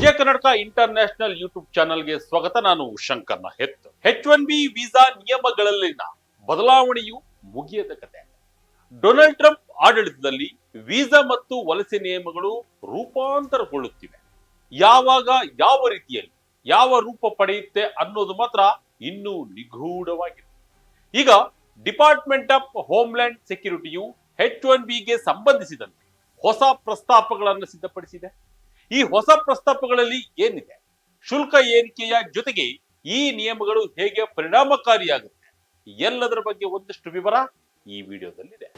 ವಿಜಯ Karnataka international YouTube ಚಾನಲ್ಗೆ ಸ್ವಾಗತ. ನಾನು ಶಂಕರ್ನ ಹೆತ್. ಹೆಚ್ ಒನ್ ಬಿ ವೀಸಾ ನಿಯಮಗಳಲ್ಲಿನ ಬದಲಾವಣೆಯು ಮುಗಿಯದ ಕತೆ. ಡೊನಾಲ್ಡ್ ಟ್ರಂಪ್ ಆಡಳಿತದಲ್ಲಿ ವೀಸಾ ಮತ್ತು ವಲಸೆ ನಿಯಮಗಳು ರೂಪಾಂತರಗೊಳ್ಳುತ್ತಿವೆ. ಯಾವಾಗ, ಯಾವ ರೀತಿಯಲ್ಲಿ, ಯಾವ ರೂಪ ಪಡೆಯುತ್ತೆ ಅನ್ನೋದು ಮಾತ್ರ ಇನ್ನೂ ನಿಗೂಢವಾಗಿದೆ. ಈಗ ಡಿಪಾರ್ಟ್ಮೆಂಟ್ ಆಫ್ ಹೋಮ್ಲ್ಯಾಂಡ್ ಸೆಕ್ಯೂರಿಟಿಯು ಹೆಚ್ ಒನ್ ಬಿಗೆ ಸಂಬಂಧಿಸಿದಂತೆ ಹೊಸ ಪ್ರಸ್ತಾಪಗಳನ್ನು ಸಿದ್ಧಪಡಿಸಿದೆ. ಈ ಹೊಸ ಪ್ರಸ್ತಾಪಗಳಲ್ಲಿ ಏನಿದೆ? ಶುಲ್ಕ ಏರಿಕೆಯ ಜೊತೆಗೆ ಈ ನಿಯಮಗಳು ಹೇಗೆ ಪರಿಣಾಮಕಾರಿಯಾಗುತ್ತೆ? ಎಲ್ಲದರ ಬಗ್ಗೆ ಒಂದಷ್ಟು ವಿವರ ಈ ವಿಡಿಯೋದಲ್ಲಿದೆ.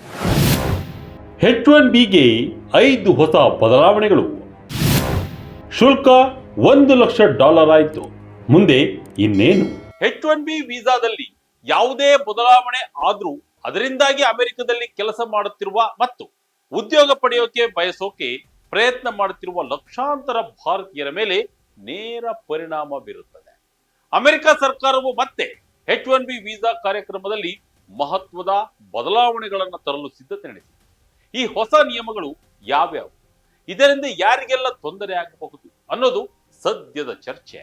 ಹೆಚ್ ಒನ್ ಬಿಗೆ ಐದು ಹೊಸ ಬದಲಾವಣೆಗಳು. ಶುಲ್ಕ ಒಂದು ಲಕ್ಷ ಡಾಲರ್ ಆಯಿತು. ಮುಂದೆ ಇನ್ನೇನು? ಹೆಚ್ ಒನ್ ಬಿ ವೀಸಾದಲ್ಲಿ ಯಾವುದೇ ಬದಲಾವಣೆ ಆದ್ರೂ ಅದರಿಂದಾಗಿ ಅಮೆರಿಕದಲ್ಲಿ ಕೆಲಸ ಮಾಡುತ್ತಿರುವ ಮತ್ತು ಉದ್ಯೋಗ ಪಡೆಯೋಕೆ ಬಯಸೋಕೆ ಪ್ರಯತ್ನ ಮಾಡುತ್ತಿರುವ ಲಕ್ಷಾಂತರ ಭಾರತೀಯರ ಮೇಲೆ ನೇರ ಪರಿಣಾಮ ಬೀರುತ್ತದೆ. ಅಮೆರಿಕ ಸರ್ಕಾರವು ಮತ್ತೆ ಎಚ್ ಒನ್ ಬಿ ವೀಸಾ ಕಾರ್ಯಕ್ರಮದಲ್ಲಿ ಮಹತ್ವದ ಬದಲಾವಣೆಗಳನ್ನು ತರಲು ಸಿದ್ಧತೆ ನಡೆಸಿದೆ. ಈ ಹೊಸ ನಿಯಮಗಳು ಯಾವ್ಯಾವು? ಇದರಿಂದ ಯಾರಿಗೆಲ್ಲ ತೊಂದರೆ ಆಗಬಹುದು ಅನ್ನೋದು ಸದ್ಯದ ಚರ್ಚೆ.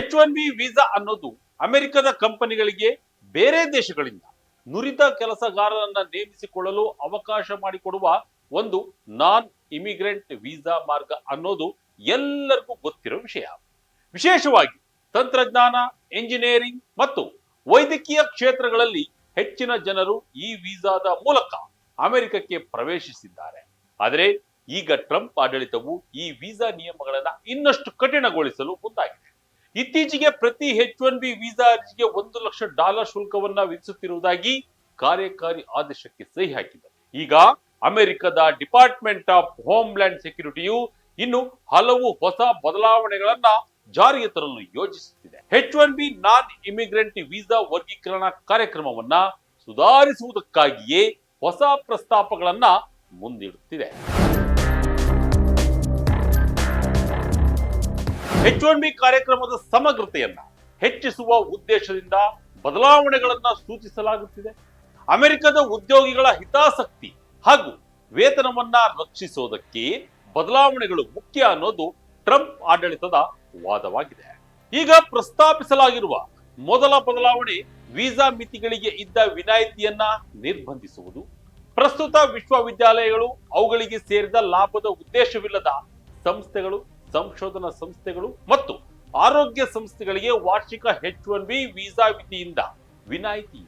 ಎಚ್ ಒನ್ ಬಿ ವೀಸಾ ಅನ್ನೋದು ಅಮೆರಿಕದ ಕಂಪನಿಗಳಿಗೆ ಬೇರೆ ದೇಶಗಳಿಂದ ನುರಿತ ಕೆಲಸಗಾರರನ್ನ ನೇಮಿಸಿಕೊಳ್ಳಲು ಅವಕಾಶ ಮಾಡಿಕೊಡುವ ಒಂದು ನಾನ್ ಇಮಿಗ್ರೆಂಟ್ ವೀಸಾ ಮಾರ್ಗ ಅನ್ನೋದು ಎಲ್ಲರಿಗೂ ಗೊತ್ತಿರೋ ವಿಷಯ. ವಿಶೇಷವಾಗಿ ತಂತ್ರಜ್ಞಾನ ಎಂಜಿನಿಯರಿಂಗ್ ಮತ್ತು ವೈದ್ಯಕೀಯ ಕ್ಷೇತ್ರಗಳಲ್ಲಿ ಹೆಚ್ಚಿನ ಜನರು ಈ ವೀಸಾದ ಮೂಲಕ ಅಮೆರಿಕಕ್ಕೆ ಪ್ರವೇಶಿಸಿದ್ದಾರೆ. ಆದರೆ ಈಗ ಟ್ರಂಪ್ ಆಡಳಿತವು ಈ ವೀಸಾ ನಿಯಮಗಳನ್ನ ಇನ್ನಷ್ಟು ಕಠಿಣಗೊಳಿಸಲು ಮುಂದಾಗಿದೆ. ಇತ್ತೀಚೆಗೆ ಪ್ರತಿ ಹೆಚ್ ಒನ್ ಬಿ ವೀಸಾ ಅರ್ಜಿಗೆ ಒಂದು ಲಕ್ಷ ಡಾಲರ್ ಶುಲ್ಕವನ್ನ ವಿಧಿಸುತ್ತಿರುವುದಾಗಿ ಕಾರ್ಯಕಾರಿ ಆದೇಶಕ್ಕೆ ಸಹಿ ಹಾಕಿದೆ ಈಗ ಅಮೆರಿಕದ ಡಿಪಾರ್ಟ್ಮೆಂಟ್ ಆಫ್ ಹೋಮ್ಲ್ಯಾಂಡ್ ಸೆಕ್ಯೂರಿಟಿಯು ಇನ್ನು ಹಲವು ಹೊಸ ಬದಲಾವಣೆಗಳನ್ನ ಜಾರಿಗೆ ತರಲು ಯೋಜಿಸುತ್ತಿದೆ. H one B non immigrant visa ವರ್ಗೀಕರಣ ಕಾರ್ಯಕ್ರಮವನ್ನ ಸುಧಾರಿಸುವುದಕ್ಕಾಗಿಯೇ ಹೊಸ ಪ್ರಸ್ತಾಪಗಳನ್ನ ಮುಂದಿಡುತ್ತಿದೆ. ಹೆಚ್ ಒನ್ ಬಿ ಕಾರ್ಯಕ್ರಮದ ಸಮಗ್ರತೆಯನ್ನ ಹೆಚ್ಚಿಸುವ ಉದ್ದೇಶದಿಂದ ಬದಲಾವಣೆಗಳನ್ನ ಸೂಚಿಸಲಾಗುತ್ತಿದೆ. ಅಮೆರಿಕದ ಉದ್ಯೋಗಿಗಳ ಹಿತಾಸಕ್ತಿ ಹಾಗೂ ವೇತನವನ್ನ ರಕ್ಷಿಸೋದಕ್ಕೆ ಬದಲಾವಣೆಗಳು ಮುಖ್ಯ ಅನ್ನೋದು ಟ್ರಂಪ್ ಆಡಳಿತದ ವಾದವಾಗಿದೆ. ಈಗ ಪ್ರಸ್ತಾಪಿಸಲಾಗಿರುವ ಮೊದಲ ಬದಲಾವಣೆ ವೀಸಾ ಮಿತಿಗಳಿಗೆ ಇದ್ದ ವಿನಾಯಿತಿಯನ್ನ ನಿರ್ಬಂಧಿಸುವುದು, ಪ್ರಸ್ತುತ ವಿಶ್ವವಿದ್ಯಾಲಯಗಳು ಅವುಗಳಿಗೆ ಸೇರಿದ ಲಾಭದ ಉದ್ದೇಶವಿಲ್ಲದ ಸಂಸ್ಥೆಗಳು, ಸಂಶೋಧನಾ ಸಂಸ್ಥೆಗಳು ಮತ್ತು ಆರೋಗ್ಯ ಸಂಸ್ಥೆಗಳಿಗೆ ವಾರ್ಷಿಕ ಹೆಚ್ ಒನ್ ಬಿ ವೀಸಾ ಮಿತಿಯಿಂದ ವಿನಾಯಿತಿ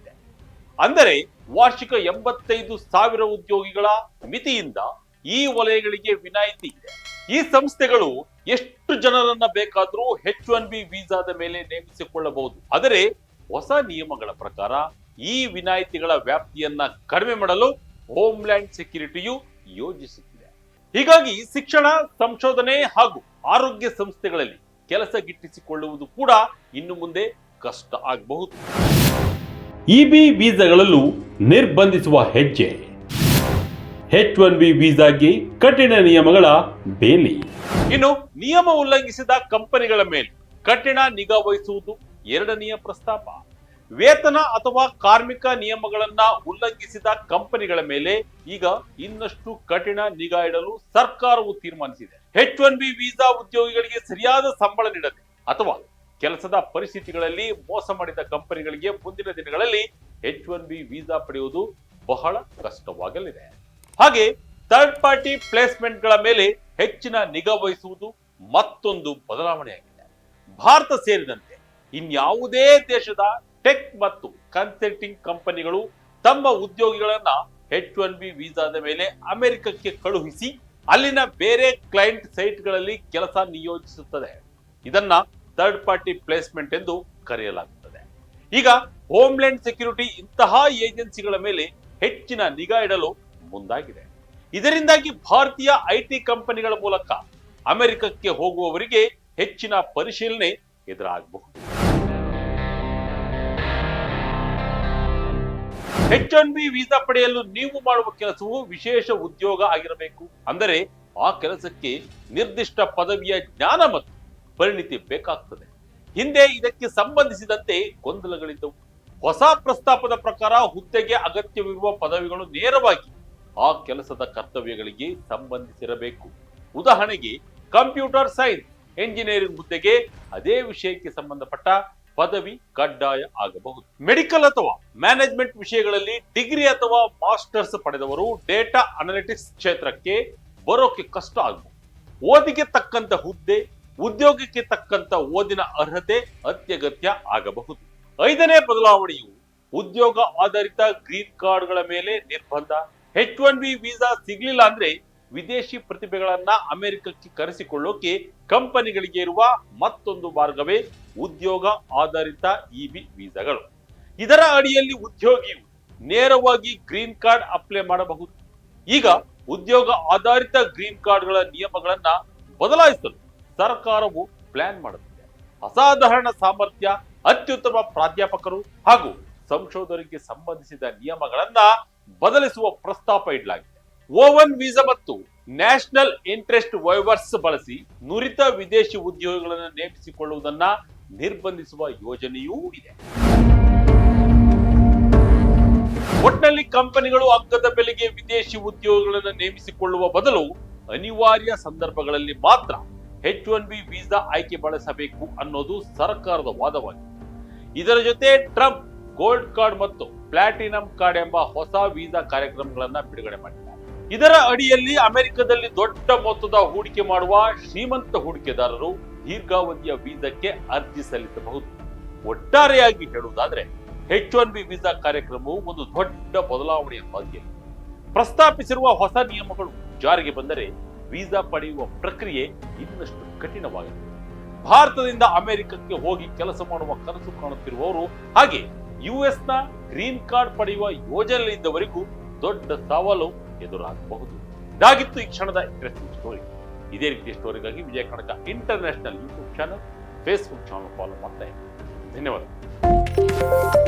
ಅಂದರೆ ವಾರ್ಷಿಕ ಎಂಬತ್ತೈದು ಸಾವಿರ ಉದ್ಯೋಗಿಗಳ ಮಿತಿಯಿಂದ ಈ ವಲಯಗಳಿಗೆ ವಿನಾಯಿತಿ ಇದೆ. ಈ ಸಂಸ್ಥೆಗಳು ಎಷ್ಟು ಜನರನ್ನ ಬೇಕಾದರೂ ಎಚ್ ಒನ್ ಬಿ ವೀಸಾದ ಮೇಲೆ ನೇಮಿಸಿಕೊಳ್ಳಬಹುದು. ಆದರೆ ಹೊಸ ನಿಯಮಗಳ ಪ್ರಕಾರ ಈ ವಿನಾಯಿತಿಗಳ ವ್ಯಾಪ್ತಿಯನ್ನ ಕಡಿಮೆ ಮಾಡಲು ಹೋಮ್ಲ್ಯಾಂಡ್ ಸೆಕ್ಯುರಿಟಿಯು ಯೋಜಿಸುತ್ತಿದೆ. ಹೀಗಾಗಿ ಶಿಕ್ಷಣ, ಸಂಶೋಧನೆ ಹಾಗೂ ಆರೋಗ್ಯ ಸಂಸ್ಥೆಗಳಲ್ಲಿ ಕೆಲಸ ಗಿಟ್ಟಿಸಿಕೊಳ್ಳುವುದು ಕೂಡ ಇನ್ನು ಮುಂದೆ ಕಷ್ಟ ಆಗಬಹುದು. ಇಬಿ ವೀಸಾಗಳಲ್ಲೂ ನಿರ್ಬಂಧಿಸುವ ಹೆಜ್ಜೆ. ಹೆಚ್ ಒನ್ ಬಿ ವೀಸಾಗೆ ಕಠಿಣ ನಿಯಮಗಳ ಬೇಲಿ. ಇನ್ನು ನಿಯಮ ಉಲ್ಲಂಘಿಸಿದ ಕಂಪನಿಗಳ ಮೇಲೆ ಕಠಿಣ ನಿಗಾ ವಹಿಸುವುದು ಎರಡನೆಯ ಪ್ರಸ್ತಾಪ. ವೇತನ ಅಥವಾ ಕಾರ್ಮಿಕ ನಿಯಮಗಳನ್ನ ಉಲ್ಲಂಘಿಸಿದ ಕಂಪನಿಗಳ ಮೇಲೆ ಈಗ ಇನ್ನಷ್ಟು ಕಠಿಣ ನಿಗಾ ಇಡಲು ಸರ್ಕಾರವು ತೀರ್ಮಾನಿಸಿದೆ. ಹೆಚ್ ಒನ್ ಬಿ ವೀಸಾ ಉದ್ಯೋಗಿಗಳಿಗೆ ಸರಿಯಾದ ಸಂಬಳ ನೀಡದೆ ಅಥವಾ ಕೆಲಸದ ಪರಿಸ್ಥಿತಿಗಳಲ್ಲಿ ಮೋಸ ಮಾಡಿದ ಕಂಪನಿಗಳಿಗೆ ಮುಂದಿನ ದಿನಗಳಲ್ಲಿ ಎಚ್ ಒನ್ ಬಿ ವೀಸಾ ಪಡೆಯುವುದು ಬಹಳ ಕಷ್ಟವಾಗಲಿದೆ. ಹಾಗೆ ಥರ್ಡ್ ಪಾರ್ಟಿ ಪ್ಲೇಸ್ಮೆಂಟ್ಗಳ ಮೇಲೆ ಹೆಚ್ಚಿನ ನಿಗಾ ವಹಿಸುವುದು ಮತ್ತೊಂದು ಬದಲಾವಣೆಯಾಗಿದೆ. ಭಾರತ ಸೇರಿದಂತೆ ಇನ್ಯಾವುದೇ ದೇಶದ ಟೆಕ್ ಮತ್ತು ಕನ್ಸಲ್ಟಿಂಗ್ ಕಂಪನಿಗಳು ತಮ್ಮ ಉದ್ಯೋಗಿಗಳನ್ನ ಎಚ್ ಒನ್ ಬಿ ವೀಸಾದ ಮೇಲೆ ಅಮೆರಿಕಕ್ಕೆ ಕಳುಹಿಸಿ ಅಲ್ಲಿನ ಬೇರೆ ಕ್ಲೈಂಟ್ ಸೈಟ್ಗಳಲ್ಲಿ ಕೆಲಸ ನಿಯೋಜಿಸುತ್ತದೆ. ಇದನ್ನ ಥರ್ಡ್ ಪಾರ್ಟಿ ಪ್ಲೇಸ್ಮೆಂಟ್ ಎಂದು ಕರೆಯಲಾಗುತ್ತದೆ. ಈಗ ಹೋಮ್ಲ್ಯಾಂಡ್ ಸೆಕ್ಯೂರಿಟಿ ಇಂತಹ ಏಜೆನ್ಸಿಗಳ ಮೇಲೆ ಹೆಚ್ಚಿನ ನಿಗಾ ಇಡಲು ಮುಂದಾಗಿದೆ. ಇದರಿಂದಾಗಿ ಭಾರತೀಯ ಐಟಿ ಕಂಪನಿಗಳ ಮೂಲಕ ಅಮೆರಿಕಕ್ಕೆ ಹೋಗುವವರಿಗೆ ಹೆಚ್ಚಿನ ಪರಿಶೀಲನೆ ಎದುರಾಗಬಹುದು. ಎಚ್ ಒನ್ ಬಿ ವೀಸಾ ಪಡೆಯಲು ನೀವು ಮಾಡುವ ಕೆಲಸವು ವಿಶೇಷ ಉದ್ಯೋಗ ಆಗಿರಬೇಕು. ಅಂದರೆ ಆ ಕೆಲಸಕ್ಕೆ ನಿರ್ದಿಷ್ಟ ಪದವಿಯ ಜ್ಞಾನ ಮತ್ತು ಪರಿಣಿತಿ ಬೇಕಾಗ್ತದೆ. ಹಿಂದೆ ಇದಕ್ಕೆ ಸಂಬಂಧಿಸಿದಂತೆ ಗೊಂದಲಗಳಿದ್ದವು. ಹೊಸ ಪ್ರಸ್ತಾಪದ ಪ್ರಕಾರ ಹುದ್ದೆಗೆ ಅಗತ್ಯವಿರುವ ಪದವಿಗಳು ನೇರವಾಗಿ ಆ ಕೆಲಸದ ಕರ್ತವ್ಯಗಳಿಗೆ ಸಂಬಂಧಿಸಿರಬೇಕು. ಉದಾಹರಣೆಗೆ, ಕಂಪ್ಯೂಟರ್ ಸೈನ್ಸ್, ಎಂಜಿನಿಯರಿಂಗ್ ಹುದ್ದೆಗೆ ಅದೇ ವಿಷಯಕ್ಕೆ ಸಂಬಂಧಪಟ್ಟ ಪದವಿ ಕಡ್ಡಾಯ ಆಗಬಹುದು. ಮೆಡಿಕಲ್ ಅಥವಾ ಮ್ಯಾನೇಜ್ಮೆಂಟ್ ವಿಷಯಗಳಲ್ಲಿ ಡಿಗ್ರಿ ಅಥವಾ ಮಾಸ್ಟರ್ಸ್ ಪಡೆದವರು ಡೇಟಾ ಅನಾಲಿಟಿಕ್ಸ್ ಕ್ಷೇತ್ರಕ್ಕೆ ಬರೋಕೆ ಕಷ್ಟ ಆಗಬಹುದು ಓದಿಗೆ ತಕ್ಕಂತ ಹುದ್ದೆ ಉದ್ಯೋಗಕ್ಕೆ ತಕ್ಕಂತ ಓದಿನ ಅರ್ಹತೆ ಅತ್ಯಗತ್ಯ ಆಗಬಹುದು. ಐದನೇ ಬದಲಾವಣೆಯು ಉದ್ಯೋಗ ಆಧಾರಿತ ಗ್ರೀನ್ ಕಾರ್ಡ್ಗಳ ಮೇಲೆ ನಿರ್ಬಂಧ. ಎಚ್ ಒನ್ ಬಿ ವೀಸಾ ಸಿಗ್ಲಿಲ್ಲ ಅಂದ್ರೆ ವಿದೇಶಿ ಪ್ರತಿಭೆಗಳನ್ನ ಅಮೆರಿಕಕ್ಕೆ ಕರೆಸಿಕೊಳ್ಳೋಕೆ ಕಂಪನಿಗಳಿಗೆ ಇರುವ ಮತ್ತೊಂದು ಮಾರ್ಗವೇ ಉದ್ಯೋಗ ಆಧಾರಿತ ಇಬಿ ವೀಸಾಗಳು. ಇದರ ಅಡಿಯಲ್ಲಿ ಉದ್ಯೋಗಿಯು ನೇರವಾಗಿ ಗ್ರೀನ್ ಕಾರ್ಡ್ ಅಪ್ಲೈ ಮಾಡಬಹುದು. ಈಗ ಉದ್ಯೋಗ ಆಧಾರಿತ ಗ್ರೀನ್ ಕಾರ್ಡ್ಗಳ ನಿಯಮಗಳನ್ನ ಬದಲಾಯಿಸಲು ಸರ್ಕಾರವು ಪ್ಲಾನ್ ಮಾಡುತ್ತಿದೆ. ಅಸಾಧಾರಣ ಸಾಮರ್ಥ್ಯ, ಅತ್ಯುತ್ತಮ ಪ್ರಾಧ್ಯಾಪಕರು ಹಾಗೂ ಸಂಶೋಧನೆಗೆ ಸಂಬಂಧಿಸಿದ ನಿಯಮಗಳನ್ನ ಬದಲಿಸುವ ಪ್ರಸ್ತಾಪ ಇಡಲಾಗಿದೆ. ಓವನ್ ವೀಸಾ ಮತ್ತು ನ್ಯಾಷನಲ್ ಇಂಟ್ರೆಸ್ಟ್ ವೈವರ್ಸ್ ಬಳಸಿ ನುರಿತ ವಿದೇಶಿ ಉದ್ಯೋಗಿಗಳನ್ನು ನೇಮಿಸಿಕೊಳ್ಳುವುದನ್ನ ನಿರ್ಬಂಧಿಸುವ ಯೋಜನೆಯೂ ಇದೆ. ಒಟ್ನಲ್ಲಿ ಕಂಪನಿಗಳು ಅಗ್ಗದ ಬೆಲೆಗೆ ವಿದೇಶಿ ಉದ್ಯೋಗಿಗಳನ್ನು ನೇಮಿಸಿಕೊಳ್ಳುವ ಬದಲು ಅನಿವಾರ್ಯ ಸಂದರ್ಭಗಳಲ್ಲಿ ಮಾತ್ರ ಎಚ್ ಒನ್ ಬಿ ವೀಸಾ ಆಯ್ಕೆ ಬಳಸಬೇಕು ಅನ್ನೋದು ಸರ್ಕಾರದ ವಾದವಾಗಿದೆ. ಇದರ ಜೊತೆ ಟ್ರಂಪ್ ಗೋಲ್ಡ್ ಕಾರ್ಡ್ ಮತ್ತು ಪ್ಲಾಟಿನಂ ಕಾರ್ಡ್ ಎಂಬ ಹೊಸ ವೀಸಾ ಕಾರ್ಯಕ್ರಮಗಳನ್ನ ಬಿಡುಗಡೆ ಮಾಡಿದ್ದಾರೆ. ಇದರ ಅಡಿಯಲ್ಲಿ ಅಮೆರಿಕದಲ್ಲಿ ದೊಡ್ಡ ಮೊತ್ತದ ಹೂಡಿಕೆ ಮಾಡುವ ಶ್ರೀಮಂತ ಹೂಡಿಕೆದಾರರು ದೀರ್ಘಾವಧಿಯ ವೀಸಾಕ್ಕೆ ಅರ್ಜಿ ಸಲ್ಲಿಸಬಹುದು. ಒಟ್ಟಾರೆಯಾಗಿ ಹೇಳುವುದಾದ್ರೆ ಎಚ್ ಒನ್ ಬಿ ವೀಸಾ ಕಾರ್ಯಕ್ರಮವು ಒಂದು ದೊಡ್ಡ ಬದಲಾವಣೆಯ ಬಗ್ಗೆ ಪ್ರಸ್ತಾಪಿಸಿರುವ ಹೊಸ ನಿಯಮಗಳು ಜಾರಿಗೆ ಬಂದರೆ ವೀಸಾ ಪಡೆಯುವ ಪ್ರಕ್ರಿಯೆ ಇನ್ನಷ್ಟು ಕಠಿಣವಾಗಿದೆ. ಭಾರತದಿಂದ ಅಮೆರಿಕಕ್ಕೆ ಹೋಗಿ ಕೆಲಸ ಮಾಡುವ ಕನಸು ಕಾಣುತ್ತಿರುವವರು ಹಾಗೆ ಯುಎಸ್ನ ಗ್ರೀನ್ ಕಾರ್ಡ್ ಪಡೆಯುವ ಯೋಜನೆಯಲ್ಲಿದ್ದವರಿಗೂ ದೊಡ್ಡ ಸವಾಲು ಎದುರಾಗಬಹುದು. ಇದಾಗಿತ್ತು ಈ ಕ್ಷಣದ ಇಂಟ್ರೆಸ್ಟಿಂಗ್ ಸ್ಟೋರಿ. ಇದೇ ರೀತಿಯ ಸ್ಟೋರಿಗಾಗಿ ವಿಜಯ ಕನಕ international YouTube channel, Facebook channel follow ಮಾಡ್ತಾ ಇದ್ದೀನಿ ಧನ್ಯವಾದ.